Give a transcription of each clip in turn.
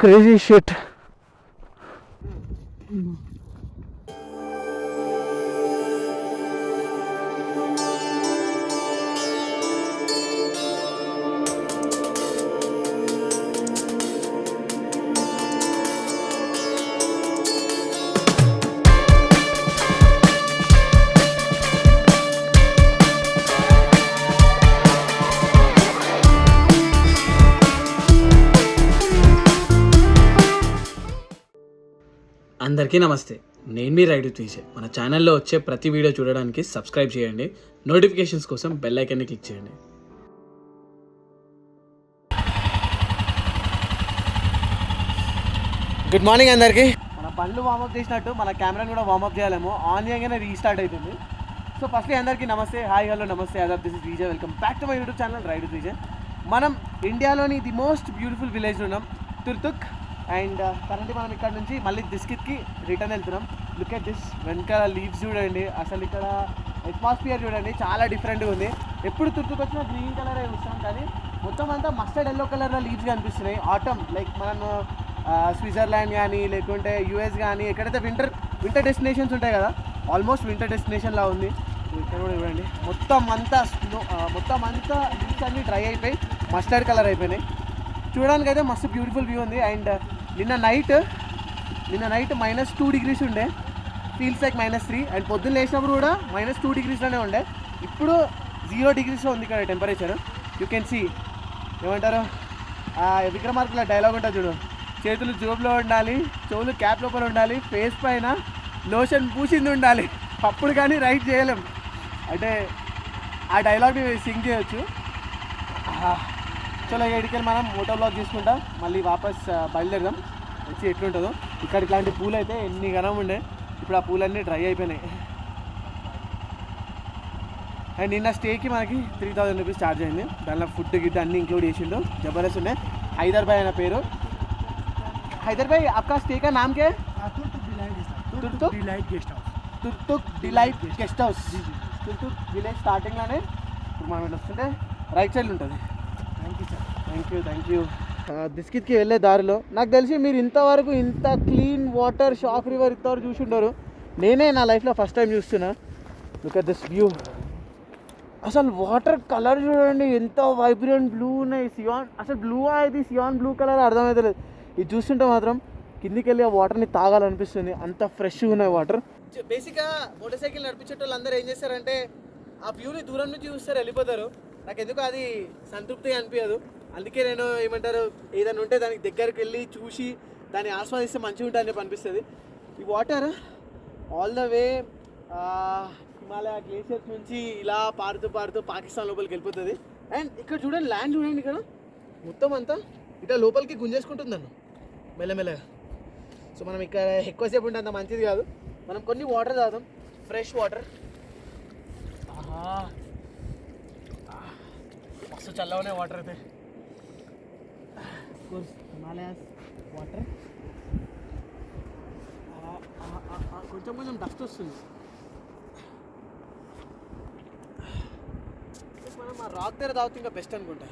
Crazy shit అందరికీ నమస్తే. నేను మీ రైడు తీసే మన ఛానల్లో వచ్చే ప్రతి వీడియో చూడడానికి సబ్స్క్రైబ్ చేయండి. నోటిఫికేషన్స్ కోసం బెల్ ఐకాన్ని క్లిక్ చేయండి. గుడ్ మార్నింగ్ అందరికి. మన బండ్లు వార్మప్ చేసినట్టు మన కెమెరాని కూడా వార్మప్ చేయాలేమో. ఆన్ చేయగానే రీస్టార్ట్ అవుతుంది సో ఫస్ట్లీ అందరికీ నమస్తే. హాయ్ హలో నమస్తే. Other this is Vijay welcome back to my YouTube channel ride Vijay మనం ఇండియాలోని ది మోస్ట్ బ్యూటిఫుల్ విలేజ్ ఉన్నాం. తుర్తుక్ అండ్ కరెంట్ uh, మనం ఇక్కడ నుంచి మళ్ళీ దిస్కిత్కి రిటర్న్ వెళ్తున్నాం. లుక్ ఎట్ దిస్ వెనకాల లీవ్స్ చూడండి. అసలు ఇక్కడ అట్మాస్ఫియర్ చూడండి. చాలా డిఫరెంట్గా ఉంది. ఎప్పుడు తుట్టుకొచ్చినా వచ్చినా గ్రీన్ కలరే చూస్తాం కానీ మొత్తం అంతా మస్టర్డ్ ఎల్లో కలర్లో లీవ్స్ కనిపిస్తున్నాయి ఆటమ్ లైక్ మనం స్విట్జర్లాండ్ కానీ లేకుంటే యూఎస్ కానీ ఎక్కడైతే వింటర్ వింటర్ డెస్టినేషన్స్ ఉంటాయి కదా ఆల్మోస్ట్ వింటర్ డెస్టినేషన్లా ఉంది. ఇక్కడ కూడా చూడండి. మొత్తం అంతా స్నో మొత్తం అంతా లీవ్స్ అన్నీ డ్రై అయిపోయి మస్టర్డ్ కలర్ అయిపోయినాయి. చూడడానికి అయితే మస్తు బ్యూటిఫుల్ వ్యూ ఉంది. అండ్ నిన్న నైట్ నిన్న నైట్ మైనస్ టూ డిగ్రీస్ ఉండే. Feels like minus three and పొద్దున్న లేచినప్పుడు కూడా మైనస్ టూ డిగ్రీస్లోనే ఉండే. ఇప్పుడు జీరో డిగ్రీస్లో ఉంది ఇక్కడ టెంపరేచర్ యూ కెన్ సీ ఏమంటారు? విక్రమార్కుల డైలాగ్ ఉంటుంది చూడు. చేతులు జోబులో ఉండాలి చెవులు క్యాప్ లోపల ఉండాలి ఫేస్ పైన లోషన్ పూసింది ఉండాలి. అప్పుడు కానీ రైట్ చేయలేం. అంటే ఆ డైలాగ్ని సింగ్ చేయొచ్చు. చలో ఏడికెళ్ళి మనం మోటో బ్లాక్ తీసుకుంటాం. మళ్ళీ వాపస్ బయలుదేరదాం. వచ్చి ఎట్లుంటుందో. ఇక్కడ ఇట్లాంటి పూలు అయితే ఎన్ని గనం ఉండే. ఇప్పుడు ఆ పూలన్నీ డ్రై అయిపోయినాయి. అండ్ నిన్న స్టేకి మనకి త్రీ థౌజండ్ రూపీస్ ఛార్జ్ అయింది. దానిలో ఫుడ్ గిడ్ అన్ని ఇంక్లూడ్ చేసిండు. జబర్దస్త్ ఉండే. హైదరాబాద్ అయిన పేరు. హైదరాబాద్ అక్క స్టేకా నామకే? Delight guest house. Turtuk delight guest house. Turtuk village స్టార్టింగ్లోనే ఇప్పుడు మనం వస్తుంటే రైట్ సైడ్ ఉంటుంది. Thank you sir thank you thank you బిస్కిట్కి వెళ్ళే దారిలో. నాకు తెలిసి మీరు ఇంతవరకు ఇంత క్లీన్ వాటర్ షాక్ రివర్ ఇంతవరకు చూసి ఉండరు నేనే నా లైఫ్లో ఫస్ట్ టైం చూస్తున్నా. లుక్ అట్ దిస్ వ్యూ అసలు వాటర్ కలర్ చూడండి ఎంత వైబ్రెంట్ బ్లూ ఉన్నాయి. సియాన్ అసలు బ్లూ ఇది? సియాన్ బ్లూ కలర్ అర్థమవుతలేదు ఇది చూస్తుంటే మాత్రం కిందికి వెళ్ళి ఆ వాటర్ని తాగాలనిపిస్తుంది. అంత ఫ్రెష్గా ఉన్నాయి వాటర్ బేసిక్గా మోటార్ సైకిల్ నడిపించే వాళ్ళు అందరూ ఏం చేస్తారంటే ఆ వ్యూని దూరం నుంచి చూస్తారు వెళ్ళిపోతారు. నాకు ఎందుకు అది సంతృప్తి అనిపించదు అందుకే నేను ఏమంటారు ఏదైనా ఉంటే దానికి దగ్గరికి వెళ్ళి చూసి దాన్ని ఆస్వాదిస్తే మంచిగా ఉంటుంది అని అనిపిస్తుంది. ఈ water all the way Himalaya glaciers నుంచి ఇలా పారుతూ పారుతూ పాకిస్తాన్ లోపలికి వెళ్ళిపోతుంది. అండ్ ఇక్కడ చూడండి ల్యాండ్ చూడండి ఇక్కడ. మొత్తం అంతా ఇట్లా లోపలికి గుంజేసుకుంటుంది అన్న మెల్లమెల్లగా. సో మనం ఇక్కడ ఎక్కువసేపు ఉంటే అంత మంచిది కాదు. మనం కొన్ని వాటర్ తాగుతాం. ఫ్రెష్ వాటర్ మస్తు చల్లవనే వాటర్ అయితే. Course Himalayas water. కొంచెం కొంచెం డస్ట్ వస్తుంది. మనం ఆ రాక్ దగ్గర తాగితే ఇంకా బెస్ట్ అనుకుంటా.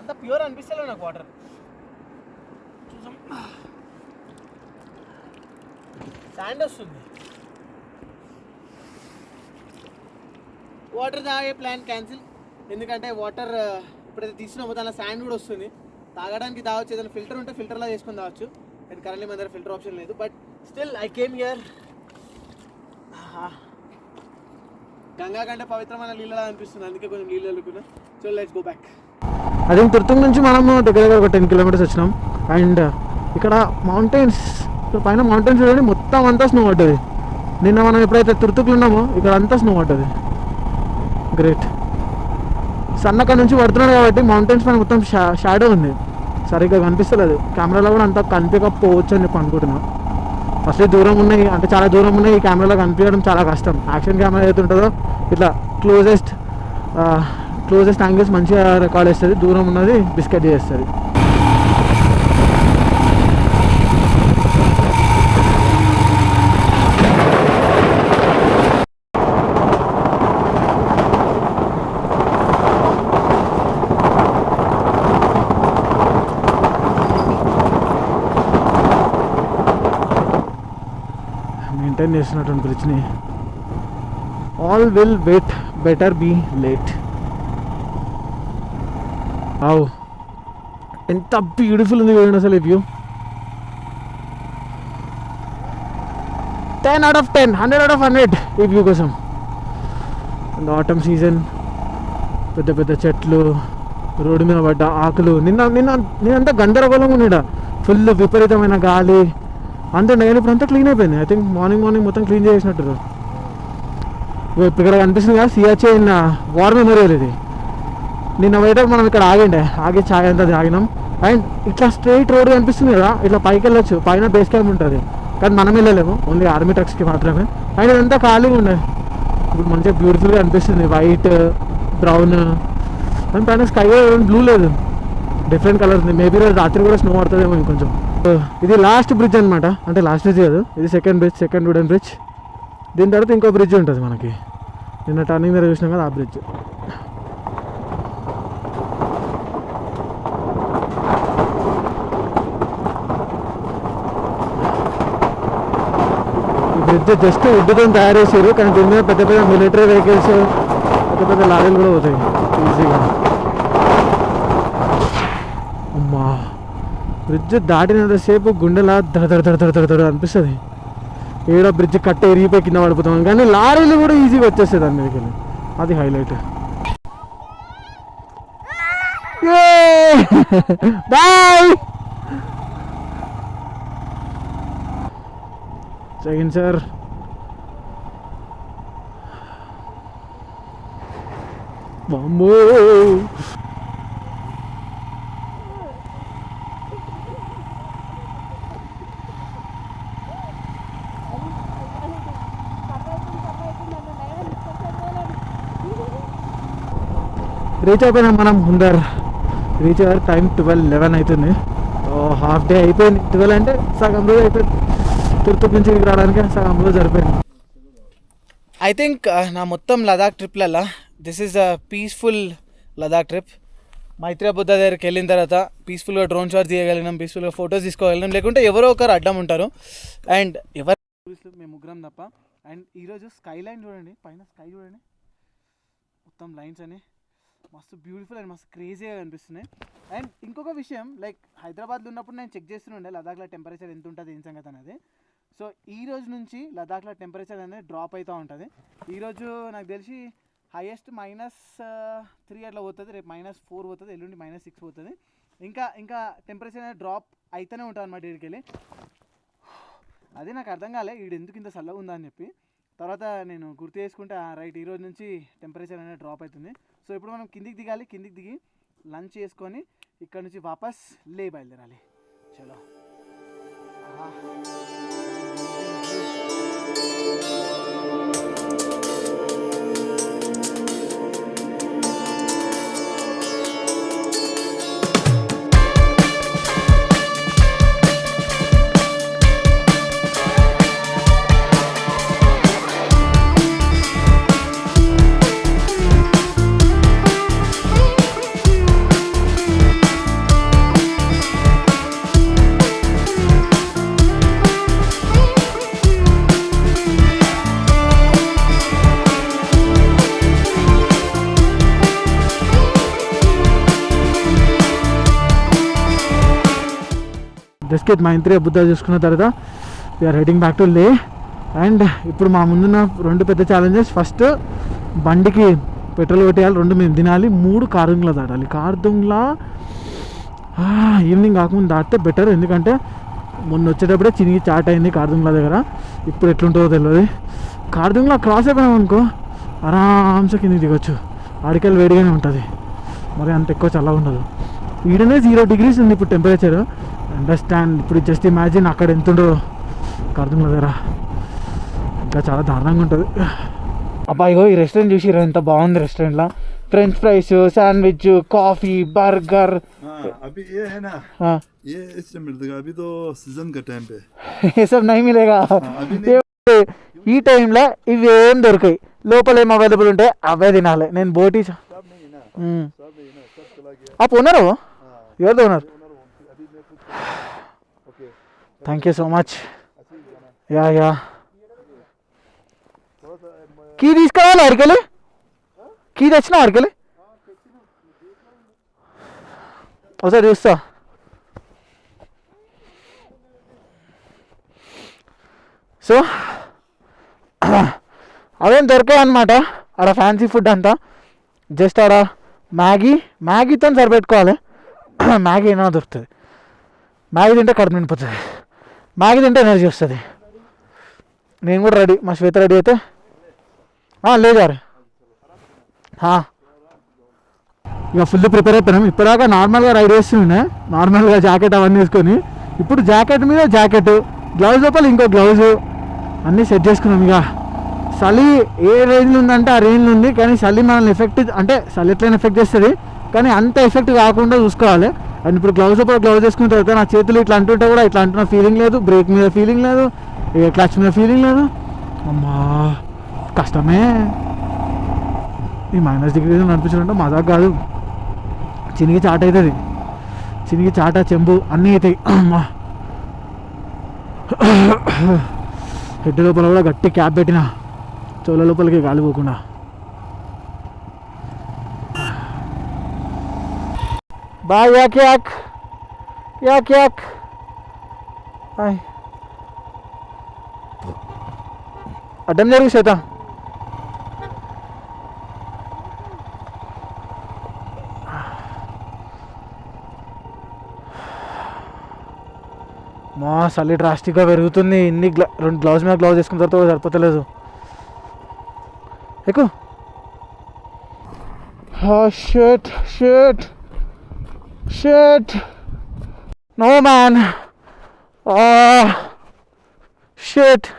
అంత ప్యూర్ అనిపిస్తలే నాకు వాటర్ చూసాం శాండ్ వస్తుంది. వాటర్ తాగే ప్లాన్ క్యాన్సిల్ ఎందుకంటే వాటర్ uh, ఇప్పుడైతే తీసినామో దానిలో శాండ్ కూడా వస్తుంది. తాగడానికి తాగొచ్చు ఏదైనా ఫిల్టర్ ఉంటే ఫిల్టర్లా చేసుకొని తాగొచ్చు. అండ్ కరెంట్లీ మన దగ్గర ఫిల్టర్ ఆప్షన్ లేదు. But still I came here Ganga కంటే పవిత్రమైన నీళ్ళలా అనిపిస్తుంది. అందుకే కొంచెం నీళ్ళు వెళ్ళుకున్నా సో లెట్స్ గో బ్యాక్ అదే తుర్తుంగ్ నుంచి మనము దగ్గర దగ్గర ఒక టెన్ కిలోమీటర్స్ వచ్చినాం. అండ్ uh, ఇక్కడ మౌంటైన్స్ ఇక్కడ పైన మౌంటైన్ చూడండి మొత్తం అంతా స్నో పడ్డది. నిన్న మనం ఎప్పుడైతే తుర్తుకులు ఉన్నామో ఇక్కడ అంతా స్నో పడ్డది. గ్రేట్ సన్నక నుంచి పడుతున్నాడు కాబట్టి మౌంటైన్స్ పైన మొత్తం షా షాడో ఉంది. సరిగ్గా కనిపిస్తలేదు. కెమెరాలో కూడా అంత కనిపించకపోవచ్చు అని చెప్పి అనుకుంటున్నాను ఫస్ట్ దూరం ఉన్నాయి అంటే చాలా దూరం ఉన్నాయి ఈ కెమెరాలో కనిపించడం చాలా కష్టం. యాక్షన్ కెమెరా ఏదైతే ఉంటుందో ఇట్లా క్లోజెస్ట్ క్లోజెస్ట్ యాంగిల్స్ మంచిగా రికార్డ్ చేస్తుంది. దూరం ఉన్నది బిస్కెట్ చేస్తుంది. మెయింటైన్ చేసినటువంటి బ్రిడ్జ్ని all will wait better be late అవు ఎంత బ్యూటిఫుల్ ఉంది చూడండి అసలు view ten out of ten hundred out of hundred ఈ వ్యూ కోసం. ఆటమ్ సీజన్ పెద్ద పెద్ద చెట్లు రోడ్డు మీద పడ్డ ఆకులు నిన్న నిన్న నేనంతా గందరగోళంగా ఉన్నాడు ఫుల్ విపరీతమైన గాలి అంతే నేను ఇప్పుడు అంతా క్లీన్ అయిపోయింది. ఐ థింక్ మార్నింగ్ మార్నింగ్ మొత్తం క్లీన్ చేసినట్టు ఇప్పుడు ఇక్కడ కనిపిస్తుంది కదా సియాచిన్ వార్ మెమోరియల్ ఇది. నిన్న పోయేటప్పుడు మనం ఇక్కడ ఆగండి. ఆగి ఛాయ్ అంతా ఆగినాం అండ్ ఇట్లా స్ట్రైట్ రోడ్ కనిపిస్తుంది కదా ఇట్లా పైకి వెళ్ళొచ్చు. పైన బేస్ క్యాంప్ ఉంటుంది. కానీ మనం వెళ్ళలేము. ఓన్లీ ఆర్మీ ట్రక్స్కి మాత్రమే. అండ్ ఇదంతా ఖాళీగా ఉండే. ఇప్పుడు మంచిగా బ్యూటిఫుల్గా అనిపిస్తుంది. వైట్ బ్రౌన్ అండ్ పైన స్కై బ్లూ లేదు. డిఫరెంట్ కలర్ ఉంది. మేబీ రోజు రాత్రి కూడా స్నో పడుతుందేమో ఇంకొంచెం. ఇది లాస్ట్ బ్రిడ్జ్ అనమాట అంటే లాస్ట్ బ్రిడ్జ్ కాదు. ఇది second bridge second wooden bridge దీని తర్వాత ఇంకో బ్రిడ్జ్ ఉంటుంది మనకి. నిన్న టర్నింగ్ దగ్గర చూసినాం కదా ఆ బ్రిడ్జ్ బ్రిడ్జ్ జస్ట్ వుడ్తో తయారు చేసారు కానీ దీని మీద పెద్ద పెద్ద మిలిటరీ వెహికల్స్ పెద్ద పెద్ద లారీలు కూడా పోతాయి. ఈజీగా అమ్మా బ్రిడ్జ్ దాటినంతసేపు గుండెలా దడ దడ దడ దడ దడ అనిపిస్తుంది. ఏడో బ్రిడ్జ్ కట్ట ఎరిగిపోయి కింద పడిపోతాం. కానీ లారీలు కూడా ఈజీగా వచ్చేస్తాయి దాని మీదకి వెళ్ళి. అది హైలైట్ బాయ్ జగన్ సార్ బాంబో రీచ్ అయిపోయినాం మనం ముందర. రీచ్ అయ్యారు టైం ట్వెల్వ్ లెవెన్ అవుతుంది హాఫ్ డే అయిపోయింది. ట్వెల్వ్ అంటే సగం రోజు అయిపోయింది. తిరుపతి నుంచి రావడానికి సగం రోజు సరిపోయింది. ఐ థింక్ uh, నా మొత్తం Ladakh ట్రిప్లల్లా this is a peaceful Ladakh trip Maitri Buddha దగ్గరికి వెళ్ళిన తర్వాత పీస్ఫుల్గా డ్రోన్ షాట్ తీయగలిగినాం పీస్ఫుల్గా ఫొటోస్ తీసుకోగలిగినాం. లేకుంటే ఎవరో ఒకరు అడ్డం ఉంటారు. అండ్ ఎవరు మేము ముగ్గురం తప్ప. అండ్ ఈరోజు స్కై లైన్ చూడండి పైన స్కై చూడండి. మొత్తం లైన్స్ అని. మస్తు బ్యూటిఫుల్ అండ్ మస్తు క్రేజీగా కనిపిస్తున్నాయి. అండ్ ఇంకొక విషయం లైక్ హైదరాబాద్లో ఉన్నప్పుడు నేను చెక్ చేస్తుండే లదాఖ్లో టెంపరేచర్ ఎంత ఉంటుంది ఏం సంగతి అనేది. సో ఈ రోజు నుంచి లదాఖ్లో టెంపరేచర్ అనేది డ్రాప్ అవుతూ ఉంటుంది. ఈరోజు నాకు తెలిసి హైయెస్ట్ మైనస్ త్రీ అట్లా పోతుంది రేపు మైనస్ ఫోర్ పోతుంది ఎల్లుండి మైనస్ సిక్స్ పోతుంది. ఇంకా ఇంకా టెంపరేచర్ అనేది డ్రాప్ అయితేనే ఉంటుంది అనమాట ఇక్కడికి వెళ్ళి. అదే నాకు అర్థం కాలే వీడు ఎందుకు ఇంత చల్లగా ఉందని చెప్పి. తర్వాత నేను గుర్తు చేసుకుంటే రైట్ ఈ రోజు నుంచి టెంపరేచర్ అనేది డ్రాప్ అవుతుంది. సో ఇప్పుడు మనం కిందికి దిగాలి కిందికి దిగి లంచ్ చేసుకొని ఇక్కడ నుంచి వాపస్ లే బయలుదేరాలి. చలో. బాస్కెట్ మా ఇంటి బుద్ధ చూసుకున్న తర్వాత we're heading back to Leh and ఇప్పుడు మా ముందున్న రెండు పెద్ద ఛాలెంజెస్ ఫస్ట్ బండికి పెట్రోల్ కొట్టేయాలి రెండు మేము తినాలి మూడు కార్దుంగ్లా దాటాలి. కార్దుంగ్లా ఈవినింగ్ కాకముందు దాటితే బెటర్ ఎందుకంటే మొన్న వచ్చేటప్పుడే చినిగి చాట్ అయింది కార్దుంగ్లా దగ్గర. ఇప్పుడు ఎట్లుంటుందో తెలియదు కార్దుంగ్లా క్రాస్ అయిపోయాం అనుకో ఆరామ్సే కిందికి దిగొచ్చు. ఆడికెళ్ళి వేడిగానే ఉంటుంది. మరి అంత ఎక్కువ చల్లగా ఉండదు. ఈడనే జీరో డిగ్రీస్ ఉంది ఇప్పుడు టెంపరేచర్ అండర్స్టాండ్ ఇప్పుడు జస్ట్ ఇమాజిన్ అక్కడ ఎంత ఉండో కార్దుంగ్లా దగ్గర ఇంకా చాలా దారుణంగా ఉంటుంది అబ్బా ఇగో ఈ రెస్టారెంట్ చూసిరా ఎంత బాగుంది రెస్టారెంట్లో French fries sandwich coffee burger हाँ अभी ये है ना ये इससे मिल जाएगा अभी तो सीजन का टाइम पे ఏ సబ్ నై మిలేగా अभी नहीं ఏ- ఈ టైంలో ఇవి ఏం దొరికాయి లోపల ఏం అవైలబుల్ ఉంటే అవే తినాలి నేను బోటి చ- सब नहीं है thank you so much yeah yeah key తీసుకురావాలి అడికెళ్ళి కీ తెచ్చినా అడికెళ్ళి ఒకసారి చూస్తా. సో అవేం దొరికాయి అనమాట ఆడ ఫ్యాన్సీ ఫుడ్ అంతా. జస్ట్ ఆడ మ్యాగీ మ్యాగీతో సరిపెట్టుకోవాలి. మ్యాగీ ఏమైనా దొరుకుతుంది. మ్యాగీ తింటే కడుపు నిండిపోతుంది. మ్యాగీ తింటే ఎనర్జీ వస్తుంది. నేను కూడా రెడీ. మా శ్వేత రెడీ అయితే. లేదు గారు ఇక ఫుల్ ప్రిపేర్ అయిపోయినాం. ఇప్పటిదాకా నార్మల్గా రైడ్ చేస్తుండే నార్మల్గా జాకెట్ అవన్నీ వేసుకొని. ఇప్పుడు జాకెట్ మీద జాకెట్ గ్లౌజ్ లోపల ఇంకో గ్లౌజ్. అన్నీ సెట్ చేసుకున్నాం ఇక. చలి ఏ రేంజ్లో ఉందంటే ఆ రేంజ్లో ఉంది. కానీ చలి మనల్ని ఎఫెక్ట్ అంటే చలి ఎట్లయినా ఎఫెక్ట్ చేస్తుంది. కానీ అంత ఎఫెక్ట్ కాకుండా చూసుకోవాలి. అండ్ ఇప్పుడు గ్లౌజ్ అప్పుడు గ్లౌజ్ వేసుకున్న తర్వాత నా చేతులు ఇట్లా అంటుంటే కూడా ఇట్లా అంటున్న ఫీలింగ్ లేదు బ్రేక్ మీద ఫీలింగ్ లేదు ఇక క్లచ్ మీద ఫీలింగ్ లేదు. అమ్మా కష్టమే. ఈ మైనస్ డిగ్రీ నడిపించాలంటే మజాక్ కాదు. చినిగి చాట అవుతుంది. చినిగి చాట చెంబు అన్నీ అవుతాయి. అమ్మా. హెడ్ లోపల కూడా గట్టి క్యాప్ పెట్టిన చోల లోపలికి గాలి పోకుండా బాయ్ యాక్ యాక్ యాక్ యాక్ బాయ్ అడ్డం జరుగు శ్వేత మా చలి డ్రాస్టిక్గా పెరుగుతుంది. ఇన్ని గ్లా రెండు గ్లౌజ్ మీద గ్లౌజ్ వేసుకున్న తర్వాత కూడా సరిపోతలేదు. ఎక్కువ shirt shirt Shit. No, man. Uh, shit.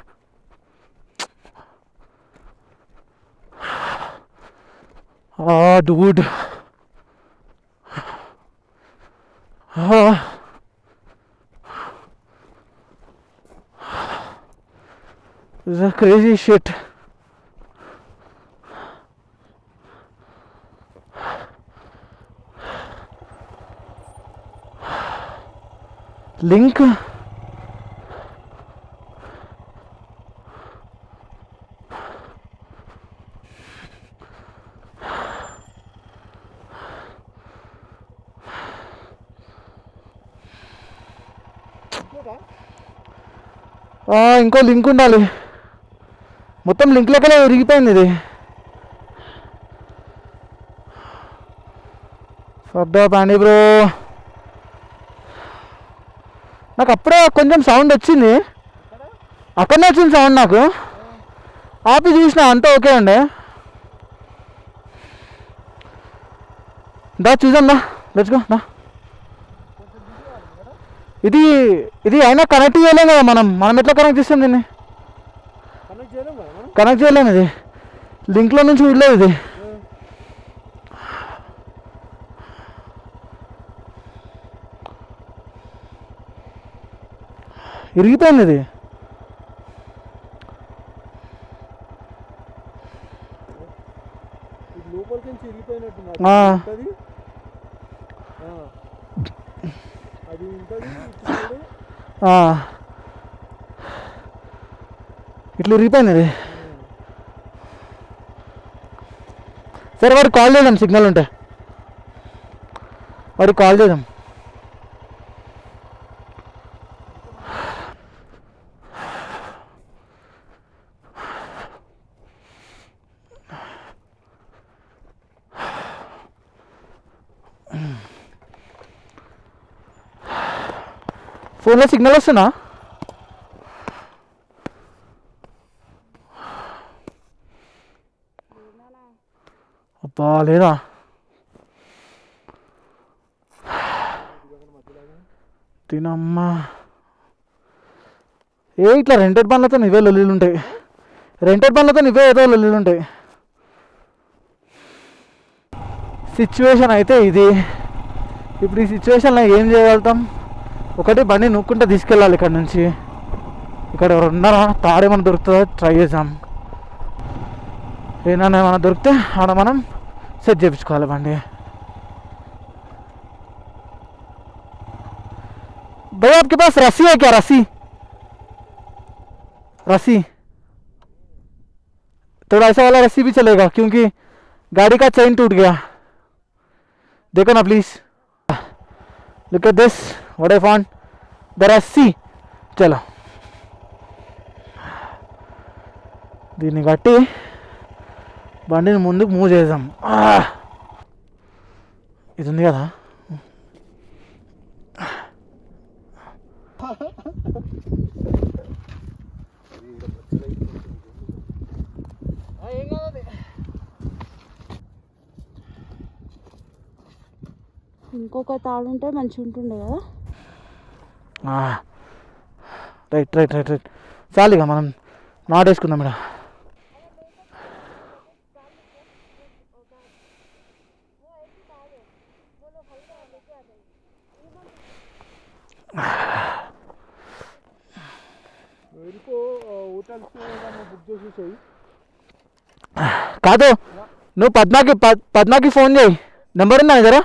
Oh, dude. Uh, this is crazy shit. Linke ఇంకో లింక్ ఉండాలి. మొత్తం లింక్ లెక్కలే విరిగిపోయింది ఇది. సర్దా పాండి బ్రో. నాకు అప్పుడే కొంచెం సౌండ్ వచ్చింది. అక్కడనే వచ్చింది సౌండ్ నాకు. ఆపి చూసిన అంతా ఓకే అండి దా చూద్దాం దా. గో దా. ఇది ఇది అయినా కనెక్ట్ చేయలేం కదా మనం. మనం ఎట్లా కనెక్ట్ చేస్తాం దీన్ని? కనెక్ట్ చేయలేము ఇది. లింక్లో నుంచి చూడలేదు ఇది. ఇరిగిపోయింది ఇది. ఇట్లా ఇరిగిపోయింది ఇది. సరే వాడికి కాల్ చేద్దాం సిగ్నల్ ఉంటే. వాడికి కాల్ చేద్దాం. ఫోన్లో సిగ్నల్ వస్తున్నా అబ్బా లేదా? తినమ్మా. ఏ ఇట్లా రెంటెడ్ బండ్లతో ఇవే లొల్లీలు ఉంటాయి. రెంటెడ్ బండ్లతో ఇవే ఏదో లొల్లీలు ఉంటాయి. సిచ్యువేషన్ అయితే ఇది. ఇప్పుడు ఈ సిచ్యువేషన్లో ఏం చేయగలుగుతాం? ఒకటి బండి నూక్కుంటే తీసుకెళ్ళాలి ఇక్కడ నుంచి ఇక్కడ ఎవరు ఉన్నారా తాడేమన్నా దొరుకుతుందో ట్రై చేద్దాం ఏమైనా ఏమైనా దొరికితే ఆడ మనం సెట్ చేయించుకోవాలి బండి भैया आपके पास रस्सी है क्या रस्सी रस्सी थोड़ा ऐसा वाला रस्सी भी चलेगा क्योंकि गाड़ी का चेन टूट गया देखो ना please look at this what I found the रस्सी చలో దీన్ని కట్టి బండిని ముందుకు మూవ్ చేద్దాం ఆ! ఇది ఉంది కదా ఇంకొక తాడు ఉంటే మంచిగా ఉంటుండే కదా Right right right right. చాలు ఇక మనం నాట్ వేసుకుందాం ఇక్కడ కాదు నువ్వు పద్మాకి పద్- పద్మాకి ఫోన్ చేయి. నెంబర్ ఉందా జరా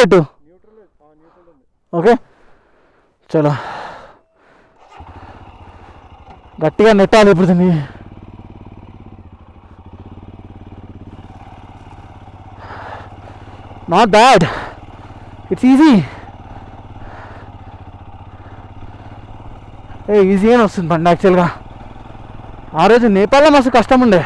న్యూట్రల్లో ఓకే చలో. గట్టిగా నెట్టాలి ఇప్పుడు దీన్ని. Not bad it's easy a easy అని వస్తుంది బండి యాక్చువల్గా ఆ రోజు నేపాల్లో మస్తు కష్టం ఉండే.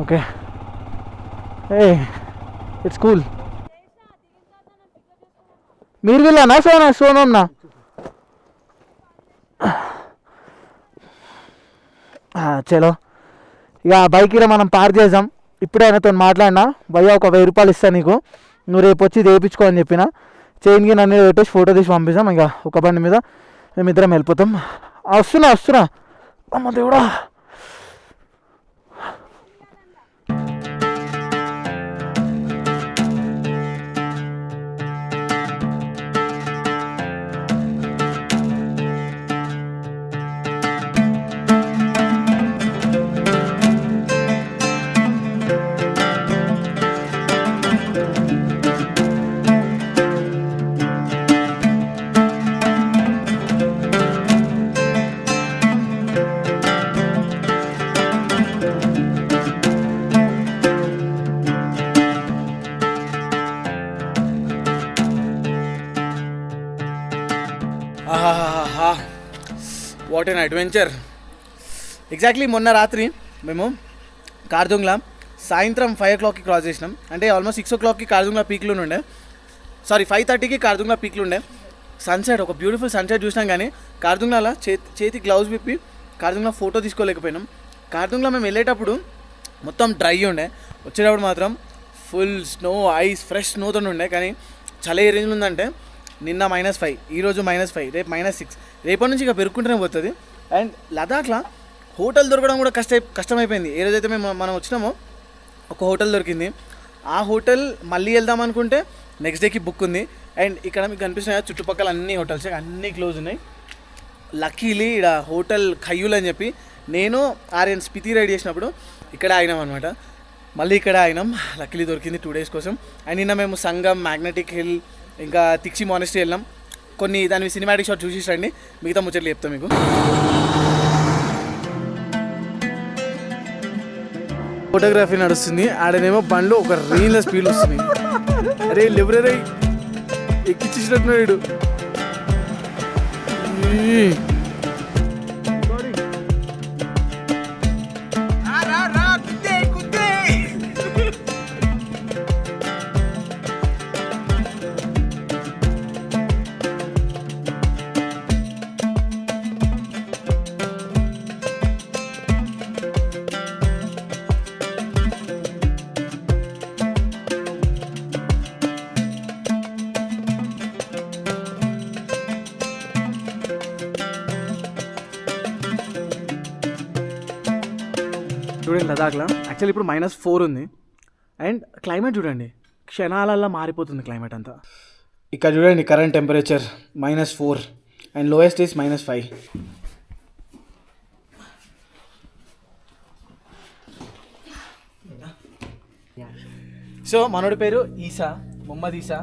ఓకే ఏ ఇట్స్ కూల్ మీరు వెళ్ళానా? సోనా సోనమ్నా? చలో. ఇక బైక్ ఇలా మనం పార్క్ చేద్దాం. ఇప్పుడే ఆయనతో మాట్లాడినా. భయ్య ఒక వెయ్యి రూపాయలు ఇస్తా నీకు. నువ్వు రేపు వచ్చి చేయించుకో అని చెప్పిన. చైన్కి నన్ను పెట్టేసి ఫోటో తీసి పంపిస్తాం ఇక ఒక బండి మీద మేమిద్దరం వెళ్ళిపోతాం. వస్తున్నా వస్తున్నా. అమ్మ దేవుడా. అడ్వెంచర్ ఎగ్జాక్ట్లీ మొన్న రాత్రి మేము కార్దుంగ్లా సాయంత్రం ఫైవ్ ఓ క్లాక్కి క్రాస్ చేసినాం. అంటే ఆల్మోస్ట్ సిక్స్ ఓ క్లాక్కి కార్దుంగ్లా పీక్లు ఉండే. సారీ ఫైవ్ థర్టీకి కార్దుంగ్లా పీక్లు ఉండే. సన్సెట్ ఒక బ్యూటిఫుల్ సన్సెట్ చూసినాం కానీ కార్దుంగ్లాలో చేతి చేతి గ్లౌజ్ విప్పి కార్దుంగ్లా ఫోటో తీసుకోలేకపోయినాం. కార్దుంగ్లా మేము వెళ్ళేటప్పుడు మొత్తం డ్రై ఉండే. వచ్చేటప్పుడు మాత్రం ఫుల్ స్నో ఐస్ ఫ్రెష్ స్నోతో ఉండే. కానీ చలి ఏ రేంజ్లో ఉందంటే నిన్న మైనస్ ఫైవ్ ఈరోజు మైనస్ ఫైవ్ రేపు మైనస్ సిక్స్ రేపటి నుంచి ఇక పెరుక్కుంటూనే పోతుంది. అండ్ లదాఖ్లో హోటల్ దొరకడం కూడా కష్ట కష్టమైపోయింది. ఏ రోజైతే మేము మనం వచ్చినామో ఒక హోటల్ దొరికింది. ఆ హోటల్ మళ్ళీ వెళ్దాం అనుకుంటే నెక్స్ట్ డేకి బుక్ ఉంది. అండ్ ఇక్కడ మీకు కనిపిస్తున్నాయి? చుట్టుపక్కల అన్ని హోటల్స్ అన్నీ క్లోజ్ ఉన్నాయి. లక్కీలీ ఇక్కడ హోటల్ ఖయ్యూల్ అని చెప్పి నేను ఆర్యన్ స్పితి రైడ్ చేసినప్పుడు ఇక్కడ ఆగినాం అనమాట మళ్ళీ ఇక్కడ ఆగినాం. లక్కీలీ దొరికింది టూ డేస్ కోసం. అండ్ నిన్న మేము సంగం మ్యాగ్నెటిక్ హిల్ ఇంకా తిక్షి మానెస్ట్రీ వెళ్ళాం కొన్ని దాని సినిమాటిక్ షాట్ చూసి రండి మిగతా ముచ్చట్లు చెప్తాం మీకు. ఫోటోగ్రఫీ నడుస్తుంది. ఆడనేమో బండ్లు ఒక రేంజ్లో స్పీడ్ వస్తుంది అరే లిబరే ఎక్కిచ్చేసినట్టున్నాడు యాక్చువల్లీ ఇప్పుడు మైనస్ ఫోర్ ఉంది. అండ్ క్లైమేట్ చూడండి. క్షణాలల్లో మారిపోతుంది క్లైమేట్ అంతా. ఇక్కడ చూడండి current temperature minus four and lowest is minus five so మనోడి పేరు ఈసా మొహమ్మద్ ఈసా.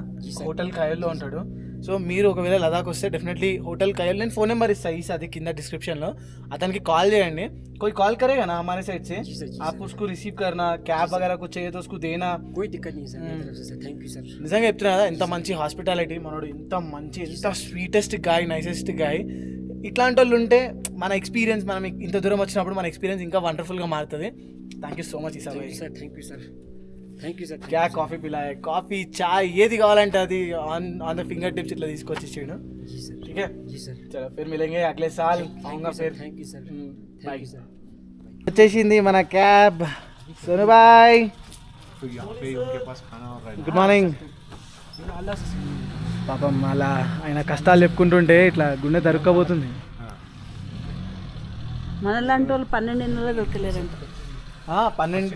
హోటల్ ఖయల్లో ఉంటాడు. సో మీరు ఒకవేళ లదాఖ్ వస్తే డెఫినెట్లీ హోటల్ ఖయల్ నేను ఫోన్ నెంబర్ ఇస్తా ఈసా అది కింద డిస్క్రిప్షన్లో అతనికి కాల్ చేయండి कोई कॉल करेगा ना हमारे साइड से जी सर, जी आप उसको रिसीव करना कैब वगैरह कुछ चाहिए तो उसको देना कोई दिक्कत नहीं है सर मेरी तरफ से सर थैंक यू सर నిజంగా చెప్తున్నా కదా ఎంత మంచి హాస్పిటాలిటీ మనోడు ఇంత మంచి ఇంత స్వీటెస్ట్ గాయ్ నైసెస్ట్ గాయ్ ఇట్లాంటి వాళ్ళు ఉంటే మన ఎక్స్పీరియన్స్ మనం ఇంత దూరం వచ్చినప్పుడు మన ఎక్స్పీరియన్స్ ఇంకా వండర్ఫుల్గా మారుతుంది thank you so much Isa thank you sir thank thank you sir క్యా కాఫీ పిలా కాఫీ చాయ్ ఏది కావాలంటే అది on on the finger tips ఇట్లా తీసుకొచ్చి చేయడం ठीक है? जी सर चलो फिर मिलेंगे अगले साल। आऊँगा फिर। సార్ వచ్చేసింది మన క్యాబ్. సోను బాయ్. గుడ్ మార్నింగ్ పాపం అలా ఆయన కష్టాలు చెప్పుకుంటుంటే ఇట్లా గుండె దొరకబోతుంది మనలాంటి వాళ్ళు పన్నెండు నెలలు దొరకలేదంట. పన్నెండు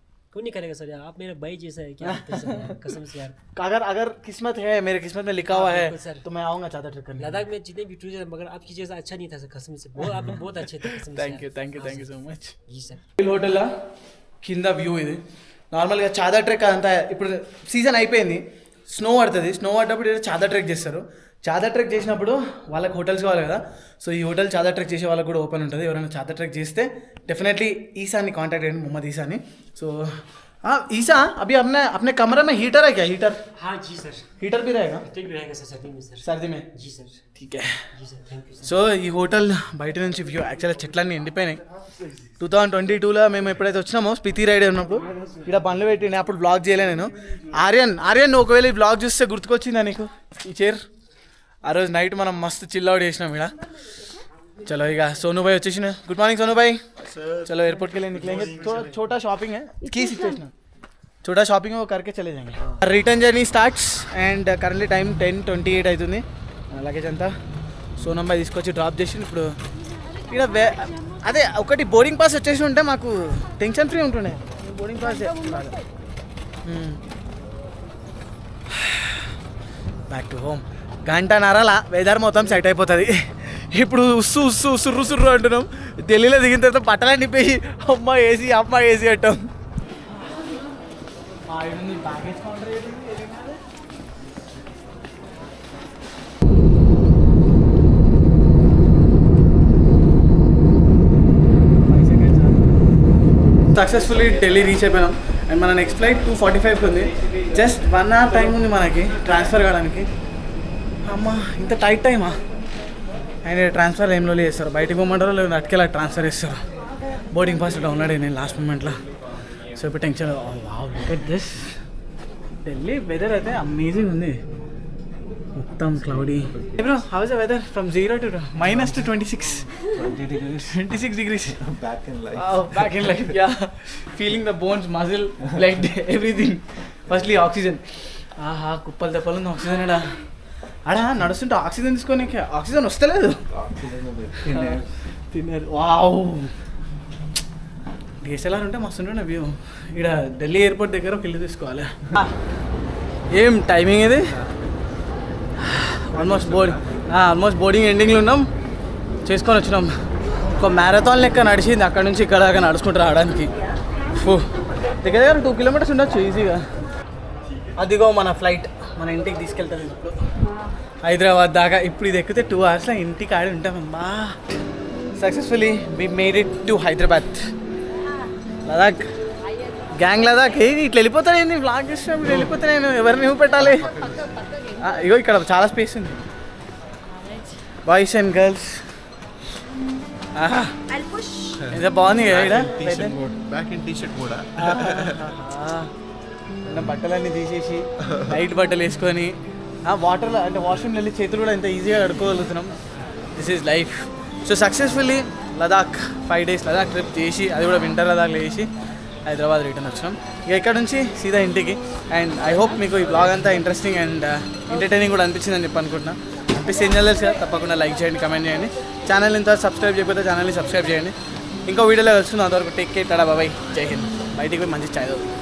क्यों नहीं करेगा सर यार आप मेरा भाई जैसा है क्या करते हैं सर यार, कसम से यार अगर अगर किस्मत है मेरे किस्मत में लिखा हुआ है बिल्कुल सर। तो मैं आऊंगा चादर ट्रक करने लद्दाख में जितने भी टूरिस्ट मगर आपकी जैसा अच्छा नहीं था सर कसम से बहुत आप बहुत अच्छे थे कसम से థ్యాంక్ యూ यार। థ్యాంక్ యూ हाँ, thank you sir. So much ji sir hill హోటల్లో కింద వ్యూ ఇది నార్మల్గా చాదర్ ట్రెక్ అంతా ఇప్పుడు సీజన్ అయిపోయింది స్నో పడుతుంది స్నో పడ్డప్పుడు ఇక్కడ చాదర్ ట్రెక్ చేస్తారు చాదర్ ట్రెక్ చేసినప్పుడు వాళ్ళకి హోటల్స్ కావాలి కదా. సో ఈ హోటల్ చాదా ట్రెక్ చేసే వాళ్ళకి కూడా ఓపెన్ ఉంటుంది. ఎవరైనా చాదా ట్రెక్ చేస్తే డెఫినెట్లీ ఈసాని కాంటాక్ట్ అయ్యండి మొహమ్మద్ ఈసాని సో ఈసా అభి అప్నే అప్నే कमरे మే హీటర్? హీటర్ హీటర్ హీటర్ हाँ। जी सर हीटर भी సో ఈ హోటల్ బయట నుంచి వ్యూ యాక్చువల్గా చెట్లన్నీ ఎండిపోయినాయి. టూ థౌసండ్ ట్వంటీ టూలో మేము ఎప్పుడైతే వచ్చినామో స్పితి రైడ్ ఉన్నప్పుడు ఇక్కడ బండ్లు పెట్టిన అప్పుడు బ్లాగ్ చేయలే నేను. ఆర్యన్ ఆర్యన్ ఒకవేళ ఈ బ్లాగ్ చూస్తే గుర్తుకొచ్చిందా నీకు? ఈ చైర్ ఆ రోజు నైట్ మనం మస్తు చిల్ అవుట్ చేసినాం ఇక్కడ చలో ఇక సోను భాయ్ వచ్చేసిన గుడ్ మార్నింగ్ సోను భాయ్ चलो एयरपोर्ट के लिए निकलेंगे थोड़ा छोटा शॉपिंग है की सिचुएशन छोटा शॉपिंग है वो करके चले जाएंगे return journey starts and currently time ten twenty eight అవుతుంది లగేజ్ అంతా సోనమ్మాయి తీసుకొచ్చి డ్రాప్ చేసి ఇప్పుడు ఇక్కడ వే అదే ఒకటి బోర్డింగ్ పాస్ వచ్చేసి ఉంటే మాకు టెన్షన్ ఫ్రీ ఉంటుండే boarding pass back to home గంటన్నరలా weather మొత్తం సెట్ అయిపోతుంది. ఇప్పుడు ఉస్సు ఉస్సు సుర్రు సుర్రు అంటున్నాం. ఢిల్లీలో దిగిన తర్వాత బట్టలన్నీ నింపేసి అమ్మ ఏసీ అమ్మ ఏసీ అంటాం. సక్సెస్ఫుల్లీ ఢిల్లీ రీచ్ అయిపోయినాం. అండ్ మన నెక్స్ట్ ఫ్లైట్ టూ ఫార్టీ ఫైవ్కి ఉంది. జస్ట్ వన్ అవర్ టైం ఉంది మనకి. ట్రాన్స్ఫర్ కావడానికి. అమ్మా ఇంత టైట్ టైమా అండ్ ట్రాన్స్ఫర్ ఏం లోలే చేస్తారు? బయటకు పోమంటారో లేదా అటుకెలా ట్రాన్స్ఫర్ చేస్తారు? బోర్డింగ్ పాస్ డౌన్లోడ్ అయినాయి లాస్ట్ మూమెంట్లో సో ఇప్పుడు tension look this Delhi weather అయితే అమేజింగ్ ఉంది. మొత్తం cloudy bro how's the weather from zero to minus two twenty six twenty six degrees in life. Oh, back in life, yeah. Feeling the bones, muscle, blood, everything. Firstly, oxygen. ఆహా కుప్పలు తెప్పలు ఉంది oxygen అడా అడా నడుస్తుంటే oxygen తీసుకొని oxygen వస్తలేదు. తిన్నారు wow. DSLR ఉంటే మస్తు ఉంటుండే వ్యూ ఇక్కడ ఢిల్లీ ఎయిర్పోర్ట్ దగ్గర ఒక ఇల్లు తీసుకోవాలి. ఏం టైమింగ్ ఇది? ఆల్మోస్ట్ బోర్డింగ్ ఆల్మోస్ట్ బోర్డింగ్ ఎండింగ్లో ఉన్నాం. చేసుకొని వచ్చినాం. ఒక మ్యారథాన్ లెక్క నడిచింది. అక్కడ నుంచి ఇక్కడ దాకా నడుచుకుంటూ రావడానికి. దగ్గర దగ్గర టూ కిలోమీటర్స్ ఉండొచ్చు ఈజీగా అదిగో మన ఫ్లైట్ మన ఇంటికి తీసుకెళ్తుంది ఇప్పుడు. హైదరాబాద్ దాకా ఇప్పుడు ఇది ఎక్కితే టూ అవర్స్లో ఇంటికి ఆడి ఉంటామమ్మా. Successfully we made it to Hyderabad. Ladakh gang Ladakh ఇట్లా వెళ్ళిపోతాను ఏంది బ్లాగ్ చేసినప్పుడు వెళ్ళిపోతే నేను. ఎవరిని పెట్టాలి? ఇగో ఇక్కడ చాలా స్పేస్ ఉంది. బాయ్స్ అండ్ గర్ల్స్ ఇదే బాగుంది కదా బట్టలన్నీ తీసేసి లైట్ బట్టలు వేసుకొని వాటర్లో అంటే వాష్రూమ్లో వెళ్ళి చేతులు కూడా ఎంత ఈజీగా కడుక్కోగలుగుతున్నాం. This is life so successfully Ladakh five days Ladakh trip చేసి అది కూడా వింటర్ లదాఖ్లో చేసి హైదరాబాద్ రిటర్న్ వచ్చినాం. ఇక ఇక్కడ నుంచి సీదా ఇంటికి. అండ్ ఐ హోప్ మీకు ఈ బ్లాగ్ అంతా ఇంట్రెస్టింగ్ అండ్ ఎంటర్టైనింగ్ కూడా అనిపించిందని చెప్పి అనుకుంటున్నా. అనిపిస్తే ఏం చేయలేదు సార్ తప్పకుండా లైక్ చేయండి కమెంట్ చేయండి. ఛానల్ ఇంత సబ్స్క్రైబ్ చేయకపోతే ఛానల్ని సబ్స్క్రైబ్ చేయండి. ఇంకో వీడియోలో వస్తుంది అంతవరకు టేక్ కేర్ టాడా బాబాయ్. జై హింద్. బయటికి పోయి మంచి ఛాయ్ అవుతుంది